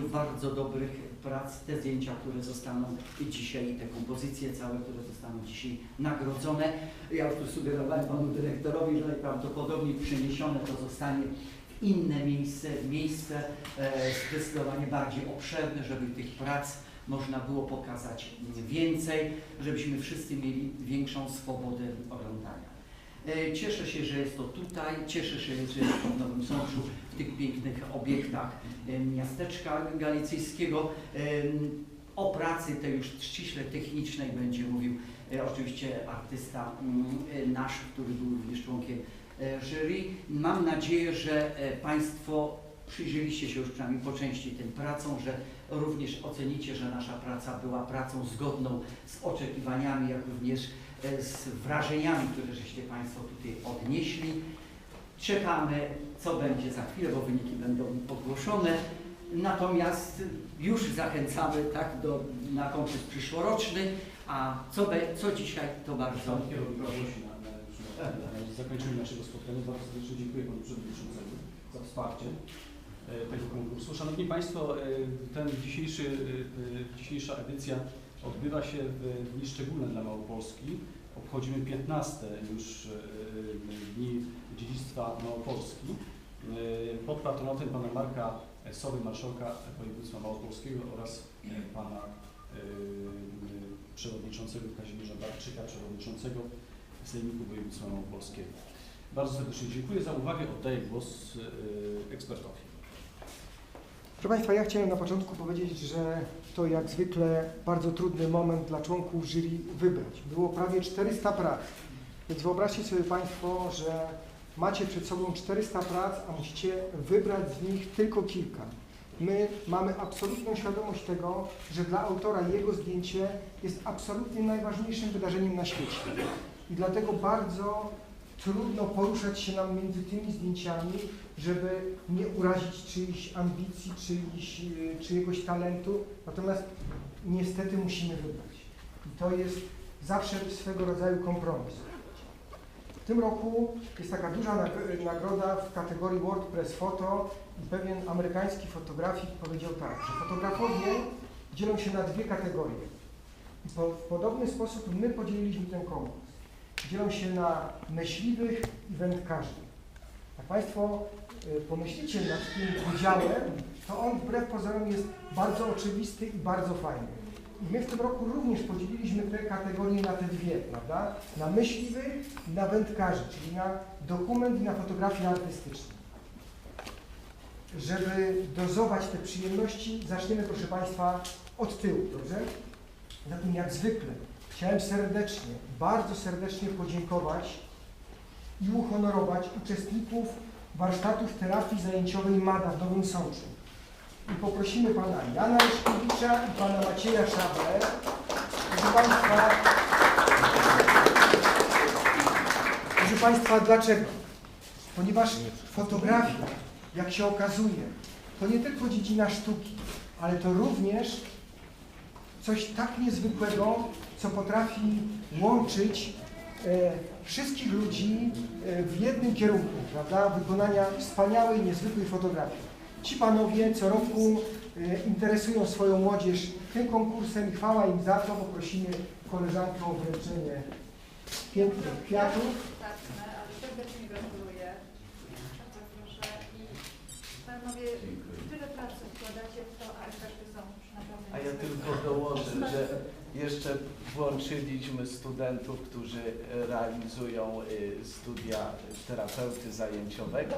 bardzo dobrych prac, te zdjęcia, które zostaną dzisiaj, te kompozycje całe, które zostaną dzisiaj nagrodzone. Ja już tu sugerowałem panu dyrektorowi, że najprawdopodobniej przeniesione to zostanie w inne miejsce, miejsce e, zdecydowanie bardziej obszerne, żeby tych prac można było pokazać więcej, żebyśmy wszyscy mieli większą swobodę oglądania. E, Cieszę się, że jest to tutaj, cieszę się, że jest to w Nowym Sączu, w tych pięknych obiektach e, miasteczka galicyjskiego. Em, O pracy tej już ściśle technicznej będzie mówił e, oczywiście artysta mm, e, nasz, który był również członkiem e, jury. Mam nadzieję, że e, Państwo przyjrzeliście się już przynajmniej po części tym pracom, że również ocenicie, że nasza praca była pracą zgodną z oczekiwaniami, jak również e, z wrażeniami, które żeście Państwo tutaj odnieśli. Czekamy, co będzie za chwilę, bo wyniki będą ogłoszone. Natomiast już zachęcamy tak, do, na konkurs przyszłoroczny, a co, be, co dzisiaj to bardzo... Na zakończeniu naszego spotkania bardzo serdecznie dziękuję Panu Przewodniczącemu za wsparcie e, tego konkursu. Szanowni Państwo, e, ten dzisiejszy, e, dzisiejsza edycja odbywa się w dni szczególne dla Małopolski. Obchodzimy 15 już e, dni dziedzictwa Małopolski. E, Pod patronatem Pana Marka Sowy, Marszałka Województwa Małopolskiego oraz e, Pana Przewodniczącego Kazimierza Barczyka, Przewodniczącego Sejmiku Województwa Małopolskiego. Bardzo serdecznie dziękuję za uwagę. Oddaję głos ekspertowi. Proszę Państwa, ja chciałem na początku powiedzieć, że to jak zwykle bardzo trudny moment dla członków jury wybrać. Było prawie 400 prac, więc wyobraźcie sobie Państwo, że macie przed sobą 400 prac, a musicie wybrać z nich tylko kilka. My mamy absolutną świadomość tego, że dla autora jego zdjęcie jest absolutnie najważniejszym wydarzeniem na świecie. I dlatego bardzo trudno poruszać się nam między tymi zdjęciami, żeby nie urazić czyichś ambicji, czyichś, y, czyjegoś talentu. Natomiast niestety musimy wybrać. I to jest zawsze swego rodzaju kompromis. W tym roku jest taka duża nag- nagroda w kategorii WordPress Photo i pewien amerykański fotografik powiedział tak, że fotografowie dzielą się na dwie kategorie. I po, w podobny sposób my podzieliliśmy ten konkurs. Dzielą się na myśliwych i wędkarzy. Jak Państwo y, pomyślicie nad tym podziałem, to on wbrew pozorom jest bardzo oczywisty i bardzo fajny. I my w tym roku również podzieliliśmy te kategorie na te dwie, prawda? Na myśliwych i na wędkarzy, czyli na dokument i na fotografię artystyczną. Żeby dozować te przyjemności, zaczniemy proszę Państwa od tyłu, dobrze? Zatem jak zwykle chciałem serdecznie, bardzo serdecznie podziękować i uhonorować uczestników warsztatów terapii zajęciowej MADA w Nowym Sączu. I poprosimy Pana Jana Leszkiewicza i Pana Macieja Szabę. Proszę Państwa, proszę Państwa, dlaczego? Ponieważ fotografia, jak się okazuje, to nie tylko dziedzina sztuki, ale to również coś tak niezwykłego, co potrafi łączyć e, wszystkich ludzi e, w jednym kierunku, prawda? Wykonania wspaniałej, niezwykłej fotografii. Ci panowie co roku e, interesują swoją młodzież tym konkursem i chwała im za to. Poprosimy koleżankę o wręczenie pięknych kwiatów. Panowie, tyle pracy wkładacie w to, a efekty są naprawdę A ja tylko dołożę, że jeszcze włączyliśmy studentów, którzy realizują y, studia terapeuty zajęciowego.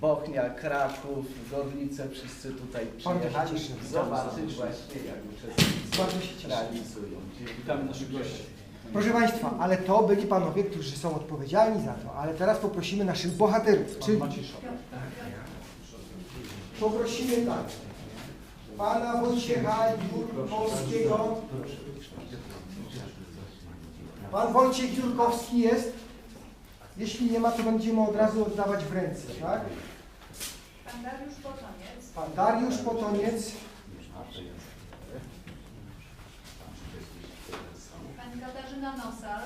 Bochnia, Kraków, Gorlice, wszyscy tutaj przyjechali zobaczyć właśnie jak uczestnicy Bardzo się cieszę. realizują. Witamy naszych gości. Proszę Państwa, ale to byli panowie, którzy są odpowiedzialni za to. Ale teraz poprosimy naszych bohaterów, czyli poprosimy tak. Pana Wojciecha Jurkowskiego. Pan Wojciech Jurkowski jest. Jeśli nie ma, to będziemy od razu oddawać w ręce, tak? Pan Dariusz Potoniec, Pan Dariusz Potoniec, pani Katarzyna Nosal,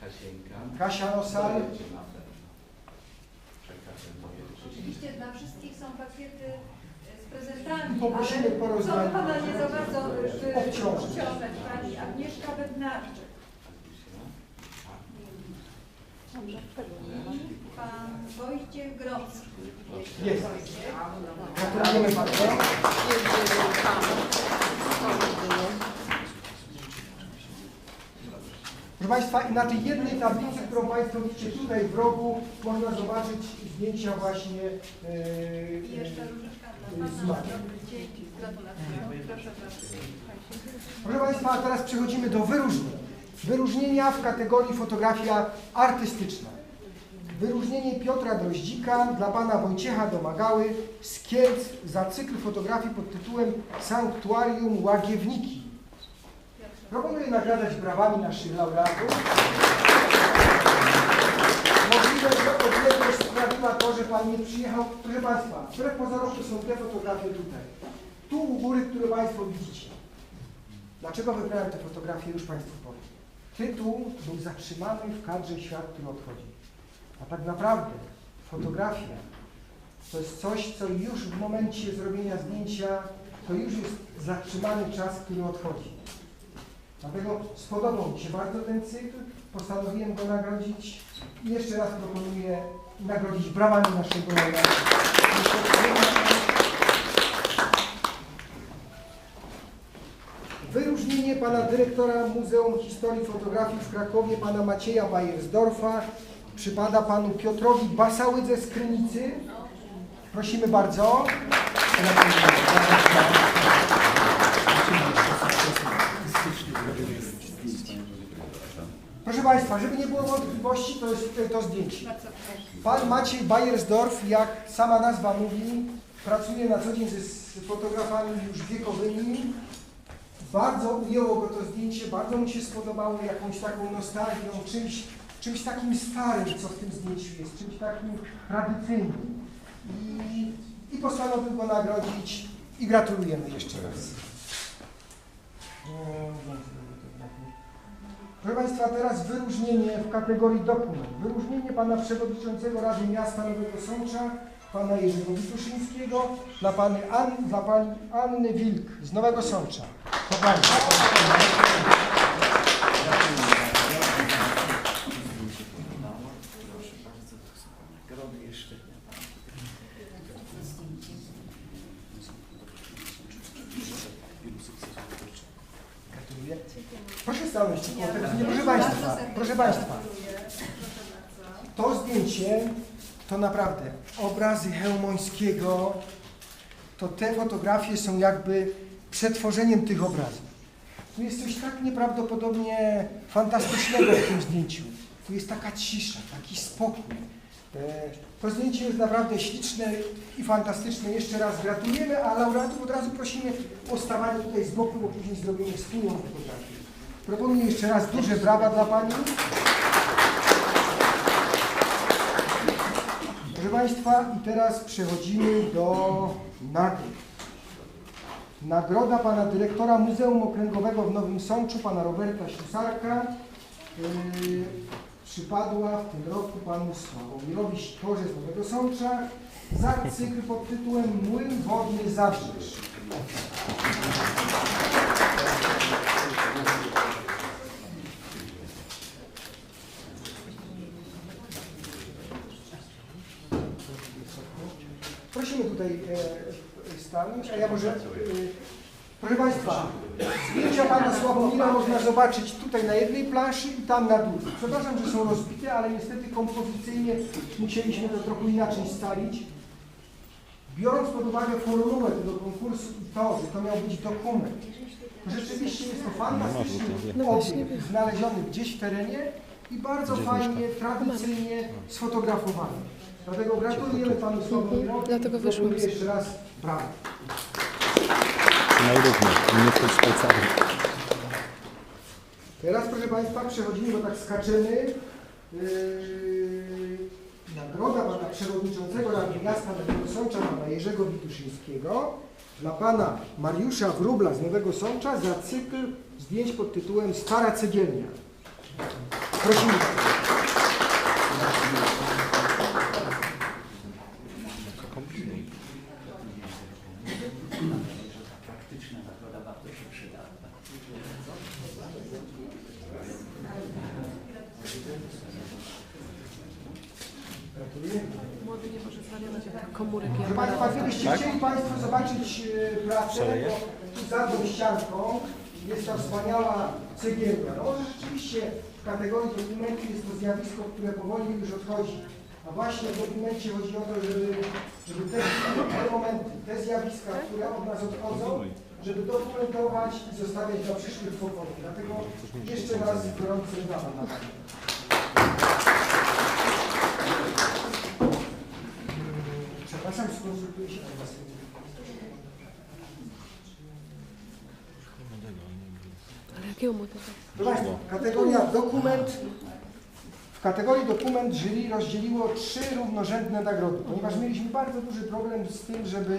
Kasieńka. Kasia Nosal. Oczywiście dla wszystkich są pakiety prezentami, Poprosimy ale porozmawiać. co Pana nie za bardzo Obciążyć. obciążać. Pani Agnieszka Bednarczyk. Pan Wojciech Grodzki. Jest. Gratulujemy bardzo. Proszę Państwa, i na tej jednej tablicy, którą Państwo widzicie tutaj w rogu, można zobaczyć zdjęcia właśnie e, I jeszcze różyczka dla Pana. Zmarł. Dzięki, gratulacje. Proszę Państwa, a teraz przechodzimy do wyróżnień. Wyróżnienia w kategorii fotografia artystyczna. Wyróżnienie Piotra Droździka dla Pana Wojciecha Domagały z Kielc za cykl fotografii pod tytułem Sanktuarium Łagiewniki. Proponuję nagradać brawami naszych laureatów. Możliwe, że sprawiła to, że Pan nie przyjechał. Proszę Państwa, wbrew pozorom to są te fotografie tutaj. Tu u góry, które Państwo widzicie. Dlaczego wybrałem te fotografie, już Państwu powiem. Tytuł był zatrzymany w kadrze Świat, który odchodzi. A tak naprawdę fotografia to jest coś, co już w momencie zrobienia zdjęcia, to już jest zatrzymany czas, który odchodzi. Dlatego spodobał mi się bardzo ten cykl, postanowiłem go nagrodzić i jeszcze raz proponuję nagrodzić brawami naszego. Wyróżnienie pana dyrektora Muzeum Historii Fotografii w Krakowie, pana Macieja Bajersdorfa, przypada panu Piotrowi Basałydze z Krynicy. Prosimy bardzo. Państwa, żeby nie było wątpliwości, to jest tutaj to zdjęcie. Pan Maciej Bajersdorf, jak sama nazwa mówi, pracuje na co dzień ze z fotografami już wiekowymi. Bardzo ujęło go to zdjęcie, bardzo mu się spodobało jakąś taką nostalgią, czymś, czymś takim starym, co w tym zdjęciu jest, czymś takim tradycyjnym. I, i postanowił go nagrodzić i gratulujemy jeszcze raz. Proszę Państwa, teraz wyróżnienie w kategorii dokument. Wyróżnienie Pana Przewodniczącego Rady Miasta Nowego Sącza, Pana Jerzego Wituszyńskiego, dla, Pani An, dla Pani Anny Wilk z Nowego Sącza. Są nagrody jeszcze. Nie, proszę Państwa, proszę Państwa. To zdjęcie to naprawdę obrazy Chełmońskiego, to te fotografie są jakby przetworzeniem tych obrazów. Tu jest coś tak nieprawdopodobnie fantastycznego w tym zdjęciu. Tu jest taka cisza, taki spokój. E, To zdjęcie jest naprawdę śliczne i fantastyczne. Jeszcze raz gratulujemy, a laureatów od razu prosimy o stawanie tutaj z boku, bo później zrobimy wspólną fotografię. Proponuję jeszcze raz duże brawa dla Pani. Proszę Państwa, i teraz przechodzimy do nagród. Nagroda Pana Dyrektora Muzeum Okręgowego w Nowym Sączu, Pana Roberta Ślusarka, yy, przypadła w tym roku Panu Sławomirowi Sikorze z Nowego Sącza za cykl pod tytułem Młyn Wodny Zabrzeż. Prosimy tutaj e, stanąć, a ja może... E, proszę Państwa, zdjęcia Pana Sławomira można zobaczyć tutaj na jednej planszy i tam na drugiej. Przepraszam, że są rozbite, ale niestety kompozycyjnie musieliśmy to trochę inaczej stalić. Biorąc pod uwagę formułę tego konkursu i to, że to miał być dokument, rzeczywiście jest to fantastyczny obiekt znaleziony gdzieś w terenie i bardzo fajnie, tradycyjnie sfotografowany. Dlatego gratulujemy Panu Sławomirowi. Dlatego. Proponuję jeszcze raz brawo. Najrówniej, nie w tej Szwajcarii. Teraz, proszę Państwa, przechodzimy, bo tak skaczemy. Yy, nagroda Pana Przewodniczącego Rady Miasta Nowego Sącza, Pana Jerzego Wituszyńskiego, dla Pana Mariusza Wróbla z Nowego Sącza za cykl zdjęć pod tytułem Stara Cegielnia. Prosimy. Gratuluję. Młody nie może zwariować jak komórek Proszę Państwa, gdybyście Tak? chcieli Państwo zobaczyć e, pracę, Szaleje? to tu za tą ścianką jest ta wspaniała cegiełka. No może rzeczywiście w kategorii dokumentu jest to zjawisko, które powoli już odchodzi. A właśnie w dokumencie chodzi o to, żeby, żeby te, te momenty, te zjawiska, które od nas odchodzą, żeby dokumentować i zostawiać dla przyszłych pokoleń. Dlatego jeszcze raz gorący brawa na Panią. Przepraszam, skonsultuję się z Was. Ale jakiego? Proszę Państwa, kategoria dokument. W kategorii dokument jury rozdzieliło trzy równorzędne nagrody, ponieważ mieliśmy bardzo duży problem z tym, żeby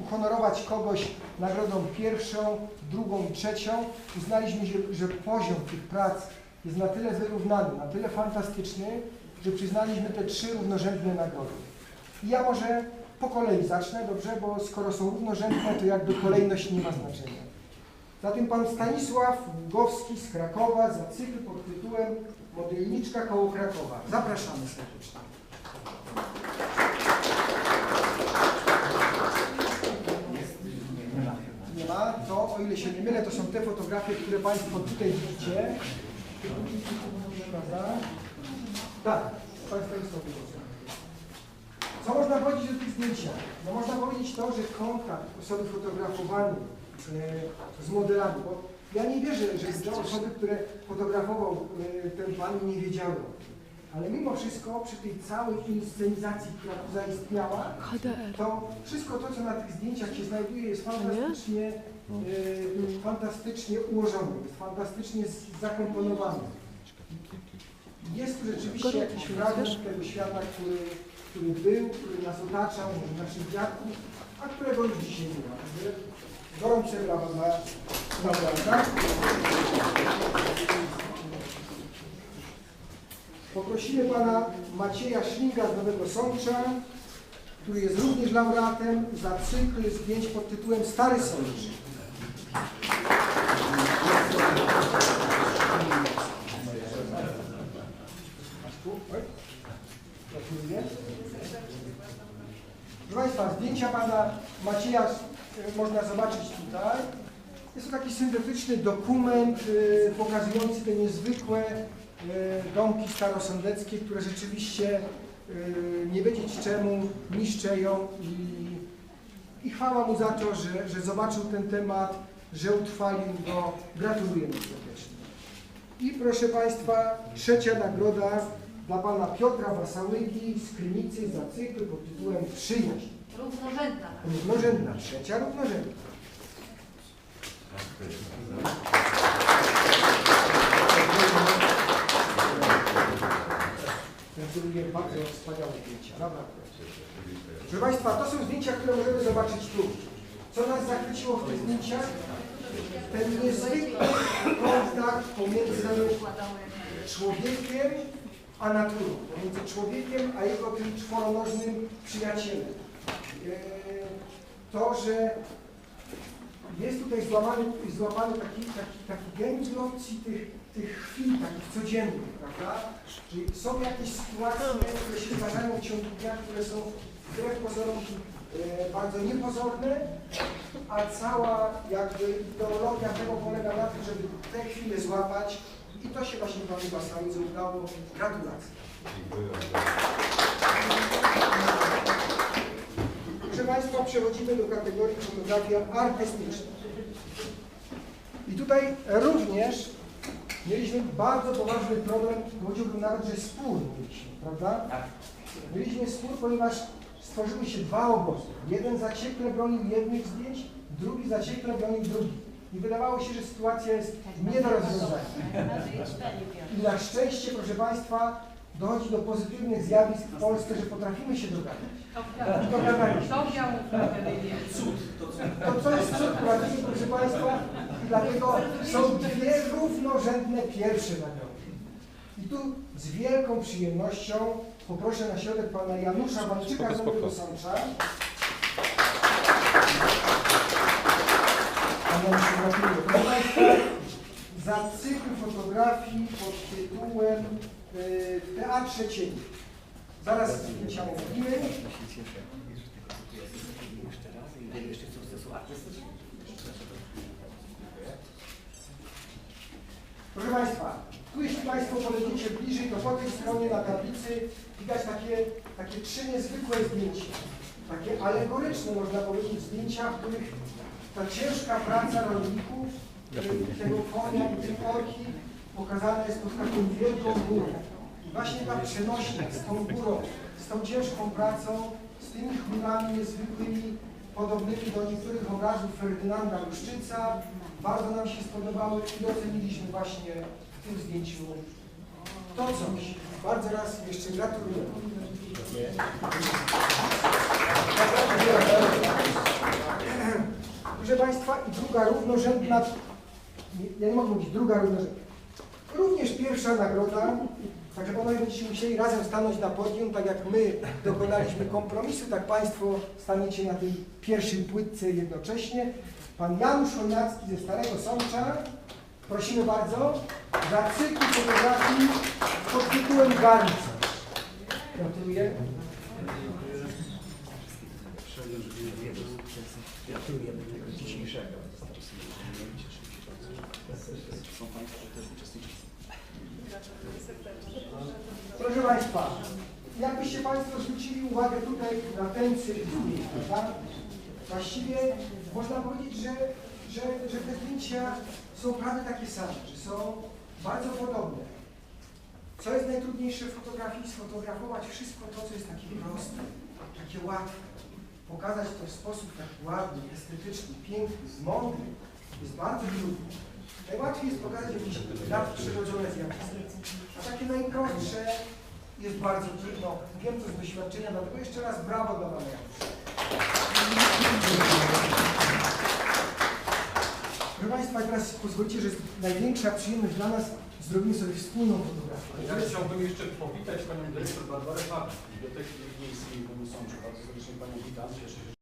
uhonorować kogoś nagrodą pierwszą, drugą i trzecią. Uznaliśmy, że, że poziom tych prac jest na tyle wyrównany, na tyle fantastyczny, że przyznaliśmy te trzy równorzędne nagrody. I ja może po kolei zacznę, dobrze, bo skoro są równorzędne, to jakby kolejność nie ma znaczenia. Zatem pan Stanisław Ługowski z Krakowa za cykl pod tytułem Modelniczka koło Krakowa. Zapraszamy serdecznie. Nie ma. To, o ile się nie mylę, to są te fotografie, które Państwo tutaj widzicie. Tak, Państwo jest to Co można powiedzieć o tych zdjęciach? No można powiedzieć to, że kontakt osoby fotografowanej z modelami, bo ja nie wierzę, że te osoby, które fotografował e, ten pan nie wiedziały. Ale mimo wszystko przy tej całej inscenizacji, która tu zaistniała, to wszystko to, co na tych zdjęciach się znajduje, jest fantastycznie, e, fantastycznie ułożone, jest fantastycznie zakomponowane. Jest tu rzeczywiście jakiś fragment tego świata, który, który był, który nas otaczał, naszych dziadków, a którego już dzisiaj nie ma. Gorące brawa dla Laurenta. Poprosimy pana Macieja Szlinga z Nowego Sącza, który jest również laureatem za cykl zdjęć pod tytułem Stary Sącz. Proszę Państwa, zdjęcia pana Macieja można zobaczyć tutaj. Jest to taki syntetyczny dokument e, pokazujący te niezwykłe e, domki starosądeckie, które rzeczywiście e, nie wiedzieć czemu niszczeją i, i chwała mu za to, że, że zobaczył ten temat, że utrwalił go. Gratuluję mu serdecznie. I proszę Państwa, trzecia nagroda dla Pana Piotra Wasałygi z Krynicy za cykl pod tytułem Przyjaźń. Równorzędna. Równorzędna, trzecia równorzędna. Gratuluję bardzo wspaniałe zdjęcia. Proszę Państwa, to są zdjęcia, które możemy zobaczyć tu. Co nas zachwyciło w tych zdjęciach? Ten niezwykły kontakt pomiędzy człowiekiem a naturą, pomiędzy człowiekiem a jego tym czworonożnym przyjacielem. E, To, że jest tutaj złamany, złapany taki, taki, taki opcji tych, tych chwil takich codziennych, prawda? Czyli są jakieś sytuacje, które się zdarzają w ciągu dnia, które są wbrew pozorom e, bardzo niepozorne, a cała jakby ideologia tego polega na tym, żeby te chwile złapać i to się właśnie Panu Basałydze udało. Gratulacje. Proszę Państwa, przechodzimy do kategorii fotografia artystyczna. I tutaj również mieliśmy bardzo poważny problem, powiedziałbym nawet, że spór mieliśmy, prawda? Mieliśmy spór, ponieważ stworzyły się dwa obozy. Jeden zaciekle bronił jednych zdjęć, drugi zaciekle bronił drugich. I wydawało się, że sytuacja jest nie do rozwiązania. I na szczęście, proszę Państwa, dochodzi do pozytywnych zjawisk w Polsce, że potrafimy się dogadać. I dogadaliśmy. To miał To co jest cud prawdziwy, proszę Państwa, i dlatego są dwie równorzędne pierwsze nagrody. I tu z wielką przyjemnością poproszę na środek pana Janusza Walczyka z Nowego. Sącza. Proszę Państwa, za cykl fotografii pod tytułem W Teatrze Cieni. Zaraz zdjęcia jesteśmy jeszcze raz jeszcze. Proszę Państwa, tu jeśli Państwo podejdziecie bliżej, to po tej stronie na tablicy widać takie, takie trzy niezwykłe zdjęcia. Takie alegoryczne, można powiedzieć, zdjęcia, w których ta ciężka praca rolników, y, tego konia i tej orki pokazana jest pod taką wielką górą. I właśnie ta przenośnia z tą górą, z tą ciężką pracą, z tymi chmurami niezwykłymi, podobnymi do niektórych obrazów Ferdynanda Luszczyca, bardzo nam się spodobały i doceniliśmy właśnie w tym zdjęciu to coś. Bardzo raz jeszcze gratuluję. Proszę Państwa, i druga równorzędna, ja nie mogę mówić druga równorzędna, również pierwsza nagroda, także panowie będziecie musieli razem stanąć na podium, tak jak my dokonaliśmy kompromisu, tak Państwo staniecie na tej pierwszej płytce jednocześnie. Pan Janusz Chojnacki ze Starego Sącza, prosimy bardzo, za cykl fotografii pod tytułem Garnica. Gratuluję. Gratulujemy tego dzisiejszego. Są Państwo też. Proszę Państwa, jakbyście Państwo zwrócili uwagę tutaj na ten cykl prawda? Właściwie można powiedzieć, że, że, że te zdjęcia są prawie takie same, że są bardzo podobne. Co jest najtrudniejsze w fotografii? Sfotografować wszystko to, co jest takie proste, takie łatwe. Pokazać to w sposób taki ładny, estetyczny, piękny, mądry jest bardzo trudne. Najłatwiej jest pokazać jakieś nadprzyrodzone zjawiska. A takie najprostsze jest bardzo trudno. Wiem to z doświadczenia, dlatego jeszcze raz brawo dla Pana. Proszę Państwa, teraz pozwólcie, że jest największa przyjemność dla nas zrobimy sobie wspólną fotografię. Ja chciałbym jeszcze powitać panią dyrektor Barbarę Fabik z Biblioteki Miejskiej w Sączu. Bardzo serdecznie panią witam. Cieszę się,